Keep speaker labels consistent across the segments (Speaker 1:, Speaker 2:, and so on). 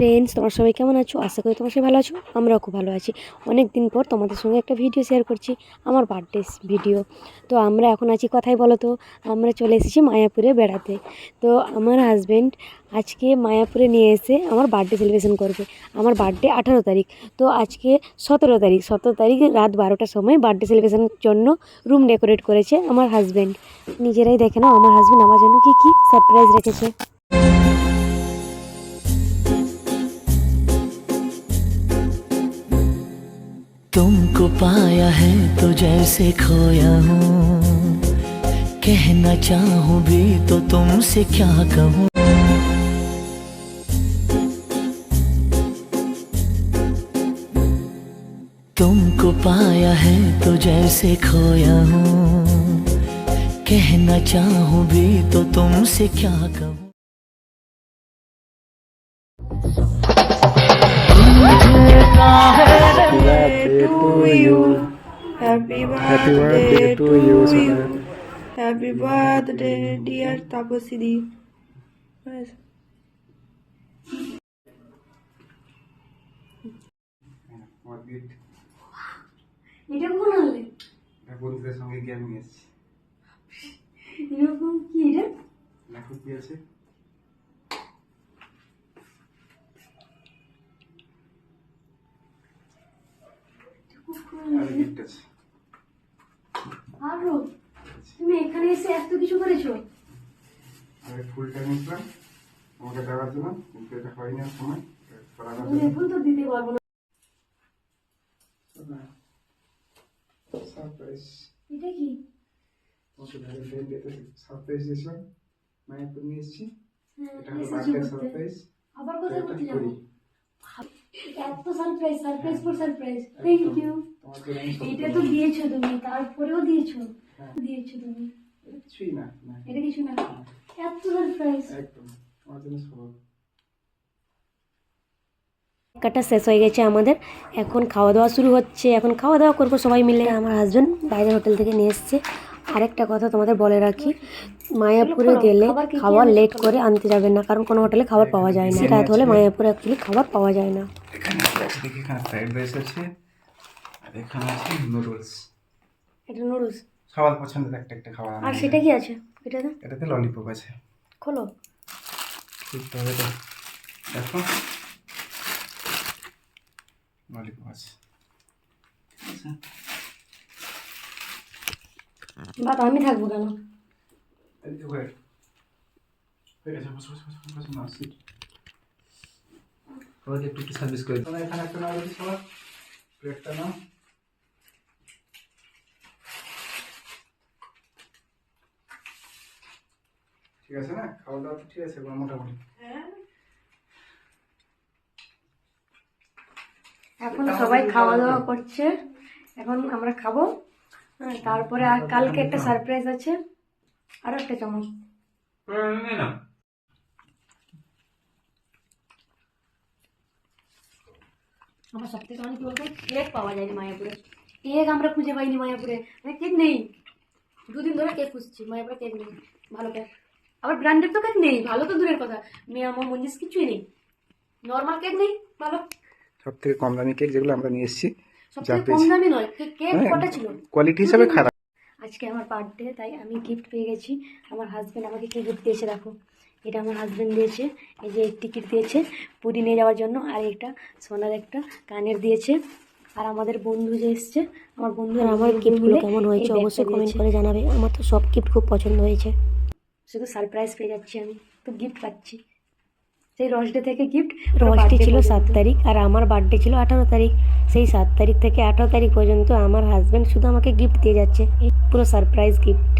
Speaker 1: Friends তোমার সবাই কেমন আছো? আশা করি তোমার সবাই ভালো আছো, আমরাও খুব ভালো আছি। অনেক দিন পর তোমাদের সঙ্গে একটা ভিডিও শেয়ার করছি, আমার বার্থডে ভিডিও তো আমরা এখন আছি কথাই বলো তো, আমরা চলে এসেছি মায়াপুরে বেড়াতে। তো আমার হাজব্যান্ড আজকে মায়াপুরে নিয়ে এসে আমার বার্থডে সেলিব্রেশন করবে। আমার বার্থডে আঠারো তারিখ। তো আজকে সতেরো তারিখ সতেরো তারিখ রাত বারোটার সময় বার্থডে সেলিব্রেশনের জন্য রুম ডেকোরেট করেছে আমার হাজব্যান্ড নিজেরাই দেখে নাও, আমার হাজব্যান্ড আমার জন্য কী কী সারপ্রাইজ রেখেছে।
Speaker 2: तुमको पाया है तो जैसे खोया हूँ। कहना चाहूँ भी तो तुमसे क्या कहूँ? तुमको पाया है तो जैसे खोया हूँ। कहना चाहूँ भी तो तुमसे क्या कहूँ?
Speaker 3: Birthday to you.
Speaker 4: Happy
Speaker 3: birthday to you,
Speaker 4: Happy birthday, dear Tapasidi. Nice.
Speaker 1: এটা কোন আনলে
Speaker 3: এটা বন্ধুদের সঙ্গে আমি এসেছি
Speaker 1: এরকম কি এটা
Speaker 3: দেখো কি আছে আর গিফট আছে
Speaker 1: আরও? তুমি এখানে এসে এত কিছু করেছ?
Speaker 3: আর ফুলটা নিয়েছিলাম আমাকে দেওয়ার জন্য। কিন্তু এটা হয়নি আর সময়।
Speaker 1: এখন তো দিতে পারব না।
Speaker 3: সারপ্রাইজ।
Speaker 1: এটা কি?
Speaker 3: তোমাকে ভালো ফ্রেন্ড এটা সারপ্রাইজ দিয়েছিলাম। মায়াপুর নিয়ে এসেছি
Speaker 1: হ্যাঁ,
Speaker 3: এটা হলো বার্থডে সারপ্রাইজ।
Speaker 1: আবার কোথায়
Speaker 3: এটা
Speaker 1: যাব? এত surprise surprise for surprise. Thank you এটা তো দিয়েছ তুমি তারপরেও দিয়েছ
Speaker 3: হ্যাঁ।
Speaker 1: দিয়েছ তুমি।
Speaker 3: কিছুই না না।
Speaker 1: এটা কিছু না। এত সারপ্রাইজ
Speaker 3: একদম তোমার জন্য সব
Speaker 1: কাটা শেষ হয়ে গেছে আমাদের। এখন খাওয়া দাওয়া শুরু হচ্ছে এখন খাওয়া দাওয়া করব সবাই মিলে। আমার হাজব্যান্ড বাইরের হোটেল থেকে নিয়ে এসছে। আরেকটা কথা তোমাদের বলে রাখি মায়াপুরে গেলে খাবার লেট করে আনতে যাবেন না কারণ কোনো হোটেলে খাবার পাওয়া যায় না। রাত হলে মায়াপুরে অ্যাকচুয়ালি খাবার পাওয়া যায় না।
Speaker 3: আর এখানে আছে নুডলস
Speaker 1: এটা নুডলস
Speaker 3: সবার পছন্দের একটা একটা খাবার
Speaker 1: আর সেটা কি আছে? এটাতে?
Speaker 3: এটাতে ললিপপ আছে।
Speaker 1: খোলো।
Speaker 3: দেখতে হবে তো। দেখো। ললিপপ আছে। ঠিক আছে
Speaker 1: আমি থাকব কেন?
Speaker 3: না একটু সার্ভিস করে এখানে একটা সবার প্লেটটা নাও। ঠিক আছে না? খাওয়া দাওয়া তো ঠিক আছে মোটামুটি।
Speaker 1: এখন সবাই খাওয়া দাওয়া করছে। এখন আমরা খাব। হ্যাঁ, তারপরে আর কালকে একটা সারপ্রাইজ আছে। আর একটা চামচ আমার সব থেকে অনেক বলতে? কেক পাওয়া যায়নি মায়াপুরে। কেক আমরা খুঁজে পাইনি মায়াপুরে। মানে কেক নেই। দুদিন ধরে কেক খুঁজছি। মায়াপুরে কেক নেই। ভালো কেক আবার ব্র্যান্ডেড তো কেক নেই ভালো তো দূরের কথা। মেয়ে আমার মঞ্জিস কিছুই নেই। নর্মাল কেক নেই ভালো।
Speaker 3: সব থেকে কম দামি কেক যেগুলো আমরা নিয়ে এসেছি
Speaker 1: সব থেকে কম দামি নয় কেক কেক
Speaker 3: হ্যাঁ,
Speaker 1: কটা ছিল?
Speaker 3: কোয়ালিটি হিসাবে খারাপ।
Speaker 1: আজকে আমার বার্থডে তাই আমি গিফট পেয়ে গেছি। আমার হাজব্যান্ড আমাকে কি গিফট দিয়েছে দেখো। এটা আমার হাজব্যান্ড দিয়েছে এই যে টিকিট দিয়েছে পুরী নিয়ে যাওয়ার জন্য আর একটা সোনার একটা কানের দিয়েছে। আর আমাদের বন্ধু যে এসছে আমার বন্ধু আমার গিফটগুলো কেমন হয়েছে অবশ্যই কমেন্ট করে জানাবে। আমার তো সব গিফট খুব পছন্দ হয়েছে। শুধু সারপ্রাইজ পেয়ে যাচ্ছি আমি তো গিফট পাচ্ছি। সেই রসডে থেকে গিফট রসডে ছিল সাত তারিখ আর আমার বার্থডে ছিল আঠারো তারিখ। সেই সাত তারিখ থেকে আঠারো তারিখ পর্যন্ত আমার হাজব্যান্ড শুধু আমাকে গিফট দিয়ে যাচ্ছে। পুরো সারপ্রাইজ গিফট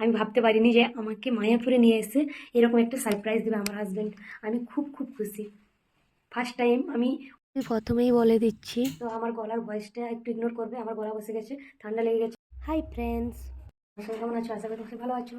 Speaker 1: আমি ভাবতে পারিনি যে আমাকে মায়াপুরে নিয়ে এসে এরকম একটা সারপ্রাইজ দেবে আমার হাজব্যান্ড আমি খুব খুব খুশি। ফার্স্ট টাইম আমি প্রথমেই বলে দিচ্ছি। তো আমার গলার ভয়েসটা একটু ইগনোর করবে আমার গলা বসে গেছে ঠান্ডা লেগে গেছে। হাই ফ্রেন্ডস সবাই কেমন আছো? আশা করি ভালো আছো।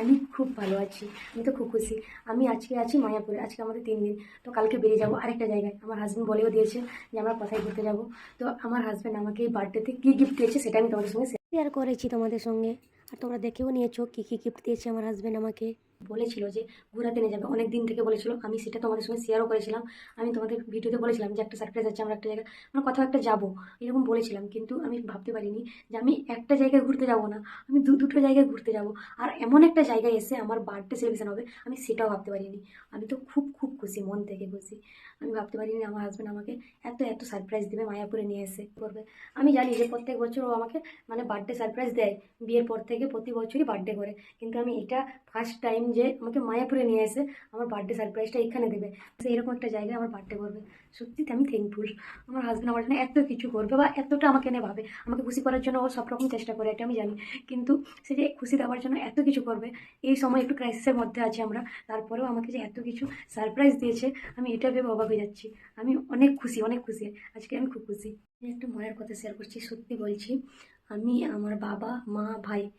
Speaker 1: আমি খুব ভালো আছি। আমি তো খুব খুশি। আমি আজকে আছি মায়াপুরে। আজকে আমাদের তিন দিন। তো কালকে বেরিয়ে যাব আরেকটা জায়গায়। আমার হাজব্যান্ড বলেও দিয়েছে যে আমরা কথায় ঘুরতে যাব। তো আমার হাজব্যান্ড আমাকে এই বার্থডেতে কী গিফট দিয়েছে সেটা আমি তোমাদের সঙ্গে শেয়ার করেছি তোমাদের সঙ্গে। আর তোমরা দেখেও নিয়েছো কী কী গিফট দিয়েছে আমার হাজব্যান্ড আমাকে। বলেছিল যে ঘোরাতে নিয়ে যাবে। অনেক দিন থেকে বলেছিল। আমি সেটা তোমাদের সঙ্গে শেয়ারও করেছিলাম। আমি তোমাদের ভিডিওতে বলেছিলাম যে একটা সারপ্রাইজ আছে, আমরা একটা জায়গায় আমরা কোথাও একটা যাব, এরকম বলেছিলাম। কিন্তু আমি ভাবতে পারিনি যে আমি একটা জায়গায় ঘুরতে যাব না। আমি দু দুটো জায়গায় ঘুরতে যাব। আর এমন একটা জায়গায় এসে আমার বার্থডে সেলিব্রেশন হবে, আমি সেটাও ভাবতে পারিনি। আমি তো খুব খুব খুশি, মন থেকে খুশি। আমি ভাবতে পারিনি আমার হাজব্যান্ড আমাকে এত এত সারপ্রাইজ দেবে, মায়াপুরে নিয়ে এসে করবে। আমি জানি যে প্রত্যেক বছর ও আমাকে মানে বার্থডে সারপ্রাইজ দেয়, বিয়ের পর থেকে প্রতি বছরই বার্থডে করে। কিন্তু আমি এটা ফার্স্ট টাইম যে আমাকে মায়াপুরে নিয়ে এসে আমার বার্থডে সারপ্রাইজটা এখানে দেবে। এরকম একটা জায়গায় আমার বার্থডে করবে। সত্যিতে আমি থ্যাঙ্কফুল আমার হাজব্যান্ড আমার জন্য এত কিছু করবে বা এতটা আমাকে নিয়ে ভাবে। আমাকে খুশি করার জন্য ও সব রকম চেষ্টা করে, এটা আমি জানি। কিন্তু সে যে খুশি দেওয়ার জন্য এত কিছু করবে, এই সময় একটু ক্রাইসিসের মধ্যে আছি আমরা। তারপরেও আমাকে যে এত কিছু সারপ্রাইজ দিয়েছে, আমি এটা ভেবে হয়ে যাচ্ছি। আমি অনেক খুশি অনেক খুশি। আজকে আমি খুব খুশি। আমি একটা মনের কথা শেয়ার করছি, সত্যি বলছি। আমি, আমার বাবা, মা, ভাই,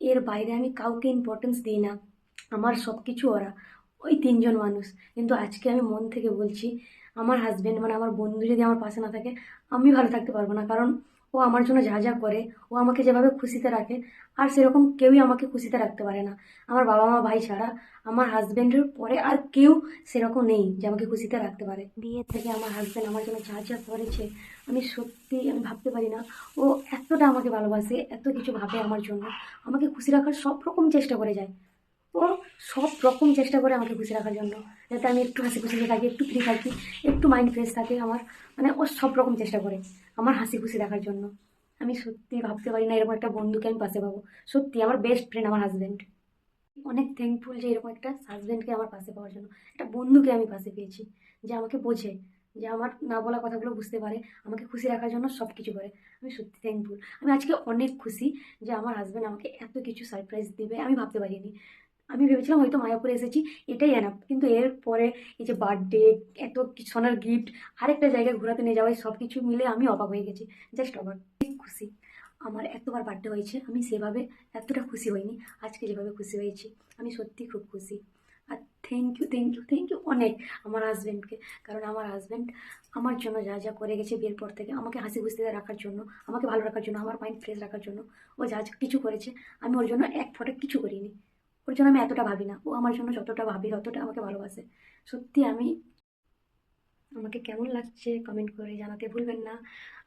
Speaker 1: এর বাইরে আমি কাউকে ইম্পর্টেন্স দিই না। আমার সব কিছু ওরা। ওই তিনজন মানুষ। কিন্তু আজকে আমি মন থেকে বলছি, আমার হাজব্যান্ড মানে আমার বন্ধু যদি আমার পাশে না থাকে, আমি ভালো থাকতে পারব না। কারণ ও আমার জন্য যা যা করে, ও আমাকে যেভাবে খুশিতে রাখে, আর সেরকম কেউই আমাকে খুশিতে রাখতে পারে না। আমার বাবা মা ভাই ছাড়া আমার হাজব্যান্ডের পরে আর কেউ সেরকম নেই যে আমাকে খুশিতে রাখতে পারে। বিয়ে থেকে আমার হাজব্যান্ড আমার জন্য যা যা করেছে, আমি সত্যি আমি ভাবতে পারি না। ও এতটা আমাকে ভালোবাসে, এত কিছু ভাবে আমার জন্য। আমাকে খুশি রাখার সব রকম চেষ্টা করে যায়। ও সব রকম চেষ্টা করে আমাকে খুশি রাখার জন্য। যাতে আমি একটু হাসি খুশিতে থাকি, একটু ফ্রি থাকি, একটু মাইন্ড ফ্রেশ থাকে আমার। মানে ও সব রকম চেষ্টা করে আমার হাসি খুশি রাখার জন্য। আমি সত্যি ভাবতে পারি না এরকম একটা বন্ধুকে আমি পাশে পাবো। সত্যি আমার বেস্ট ফ্রেন্ড আমার হাজব্যান্ড অনেক থ্যাঙ্কফুল যে এরকম একটা হাজব্যান্ডকে আমার পাশে পাওয়ার জন্য। একটা বন্ধুকে আমি পাশে পেয়েছি, যে আমাকে বোঝে, যে আমার না বলা কথাগুলো বুঝতে পারে, আমাকে খুশি রাখার জন্য সব কিছু করে। আমি সত্যি থ্যাঙ্কফুল আমি আজকে অনেক খুশি যে আমার হাজব্যান্ড আমাকে এত কিছু সারপ্রাইজ দেবে, আমি ভাবতে পারিনি। আমি ভেবেছিলাম হয়তো মায়াপুরে এসেছি, এটাই এনাফ কিন্তু এর পরে এই যে বার্থডে এত সোনার গিফট আরেকটা জায়গায় ঘোরাতে নিয়ে যাওয়া সব কিছু মিলে আমি অবাক হয়ে গেছি। জাস্ট অবাক। খুশি। আমার এতবার বার্থডে হয়েছে, আমি সেভাবে এতটা খুশি হইনি। আজকে যেভাবে খুশি হয়েছি, আমি সত্যি খুব খুশি। আর thank you thank you thank you অনেক আমার হাজব্যান্ডকে কারণ আমার হাজব্যান্ড আমার জন্য যা যা করে গেছে বিয়ের পর থেকে, আমাকে হাসি খুশিতে রাখার জন্য, আমাকে ভালো রাখার জন্য, আমার মাইন্ড ফ্রেশ রাখার জন্য, ও যা কিছু করেছে, আমি ওর জন্য এক ফোঁটা কিছু করিনি। ওর জন্য আমি এতটা ভাবি না। ও আমার জন্য যতটা ভাবি ততটা আমাকে ভালোবাসে। সত্যি আমি আমাকে কেমন লাগছে কমেন্ট করে জানাতে ভুলবেন না।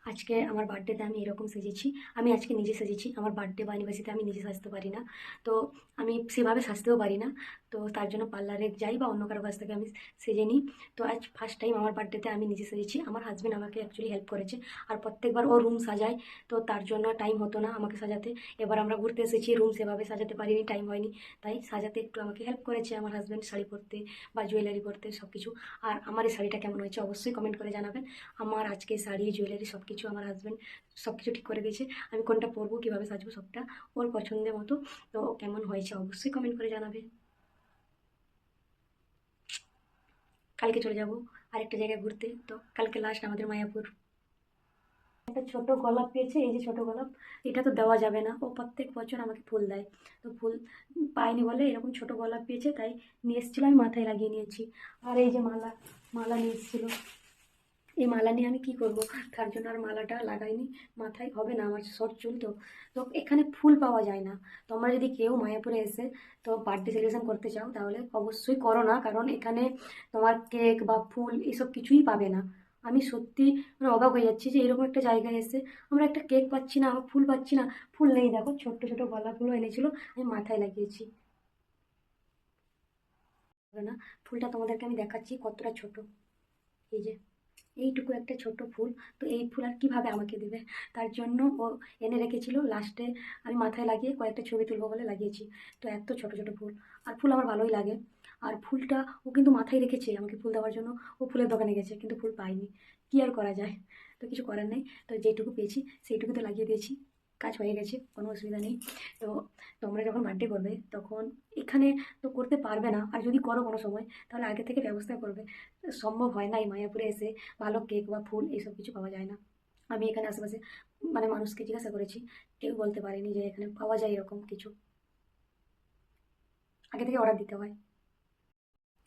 Speaker 1: আজকে আমার বার্থডেতে আমি এরকম সেজেছি। আমি আজকে নিজে সেজেছি। আমার বার্থডে বা অ্যানিভার্সারিতে আমি নিজে সাজতে পারি না। তো আমি সেভাবে সাজতেও পারি না। তো তার জন্য পার্লারে যাই বা অন্য কারও কাছ থেকে আমি সেজে নিই। তো আজ ফার্স্ট টাইম আমার বার্থডেতে আমি নিজে সেজেছি। আমার হাজব্যান্ড আমাকে অ্যাকচুয়ালি হেল্প করেছে। আর প্রত্যেকবার ও রুম সাজায়। তো তার জন্য টাইম হতো না আমাকে সাজাতে। এবার আমরা ঘুরতে এসেছি। রুম সেভাবে সাজাতে পারিনি টাইম হয়নি। তাই সাজাতে একটু আমাকে হেল্প করেছে আমার হাজব্যান্ড শাড়ি পরতে বা জুয়েলারি পরতে সব কিছু আর আমার এই শাড়িটা কেমন হয়েছে অবশ্যই কমেন্ট করে জানাবেন। আমার আজকে শাড়ি জুয়েলারি সব কিছু আমার হাজব্যান্ড সব কিছু ঠিক করে দিয়েছে। আমি কোনটা পরবো, কীভাবে সাজবো সবটা ওর পছন্দের মতো। তো কেমন হয়েছে অবশ্যই কমেন্ট করে জানাবে কালকে চলে যাব আরেকটা জায়গায় ঘুরতে। তো কালকে লাস্ট আমাদের মায়াপুর। একটা ছোট গোলাপ পেয়েছে, এই যে ছোট গোলাপ, এটা তো দেওয়া যাবে না। ও প্রত্যেক বছর আমাকে ফুল দেয়। তো ফুল পাইনি বলে এরকম ছোট গোলাপ পেয়েছে, তাই নিয়ে এসেছিল, আমি মাথায় লাগিয়ে নিয়েছি। আর এই যে মালা মালা নিয়ে এসেছিল এই মালা নিয়ে আমি কি করব? তার জন্য আর মালাটা লাগাইনি। মাথায় হবে না, আমার শর্ট চুল তো। তো এখানে ফুল পাওয়া যায় না। তোমরা যদি কেউ মায়াপুরে এসে তো বার্থডে সেলিব্রেশন করতে চাও, তাহলে অবশ্যই করো না। কারণ এখানে তোমার কেক বা ফুল এসব কিছুই পাবে না। আমি সত্যি মানে অবাক হয়ে যাচ্ছি যে এরকম একটা জায়গায় এসে আমরা একটা কেক পাচ্ছি না ফুল পাচ্ছি না। ফুল নেই, দেখো, ছোট্ট ছোট গোলাপগুলো এনেছিল, আমি মাথায় লাগিয়েছি। না? ফুলটা তোমাদেরকে আমি দেখাচ্ছি, কতটা ছোট। এই যে, এইটুকু একটা ছোট ফুল। তো এই ফুল আর কীভাবে আমাকে দেবে? তার জন্য ও এনে রেখেছিল লাস্টে। আমি মাথায় লাগিয়ে কয়েকটা ছবি তুলবো বলে লাগিয়েছি। তো এত ছোট ছোট ফুল। আর ফুল আমার ভালোই লাগে। আর ফুলটা ও কিন্তু মাথায় রেখেছে আমাকে ফুল দেওয়ার জন্য। ও ফুলের দোকানে গেছে, কিন্তু ফুল পাইনি কী আর করা যায়? তো কিছু করার নেই। তো যেটুকু পেয়েছি সেইটুকু তো লাগিয়ে দিয়েছি। কাজ হয়ে গেছে, কোনো অসুবিধা নেই। তো তোমরা যখন বার্থডে করবে, তখন এখানে তো করতে পারবে না। আর যদি করো কোনো সময়, তাহলে আগে থেকে ব্যবস্থা করবে। সম্ভব হয় না এই মায়াপুরে এসে ভালো কেক বা ফুল এইসব কিছু পাওয়া যায় না। আমি এখানে আশেপাশে মানে মানুষকে জিজ্ঞাসা করেছি, কেউ বলতে পারেনি যে এখানে পাওয়া যায় এরকম কিছু। আগে থেকে অর্ডার দিতে হয়।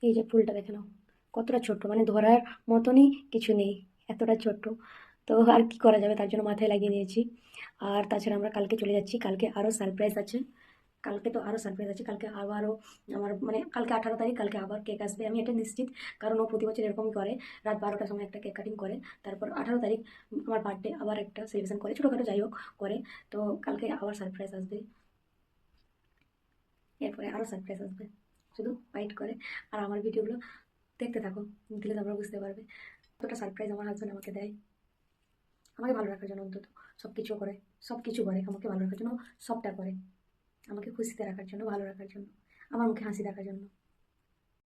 Speaker 1: এই যে ফুলটা দেখে নাও, কতটা ছোট্ট মানে ধরার মতনই কিছু নেই, এতটা ছোট্ট। তো আর কি করা যাবে? তার জন্য মাথায় লাগিয়ে নিয়েছি। আর তাছাড়া আমরা কালকে চলে যাচ্ছি। কালকে আরও সারপ্রাইজ আছে। কালকে তো আরও সারপ্রাইজ আছে। কালকে আবারও আমার মানে কালকে আঠারো তারিখ, কালকে আবার কেক আসবে। আমি এটা নিশ্চিত, কারণ ও প্রতি বছর এরকমই করে। রাত বারোটার সময় একটা কেক কাটিং করে। তারপর আঠারো তারিখ আমার বার্থডে আবার একটা সেলিব্রেশন করে। ছোটোখাটো যাই হোক, করে। তো কালকে আবার সারপ্রাইজ আসবে। এরপরে আরও সারপ্রাইজ আসবে। শুধু ওয়েট করে। আর আমার ভিডিওগুলো দেখতে থাকো। দিলে তোমরা বুঝতে পারবে। কতটা সারপ্রাইজ আমার হাজব্যান্ড আমাকে দেয়। আমাকে ভালো রাখার জন্য অন্তত সব কিছু করে সব কিছু করে, আমাকে ভালো রাখার জন্য সবটা করে। আমাকে খুশিতে রাখার জন্য, ভালো রাখার জন্য, আমার মুখে হাসি রাখার জন্য।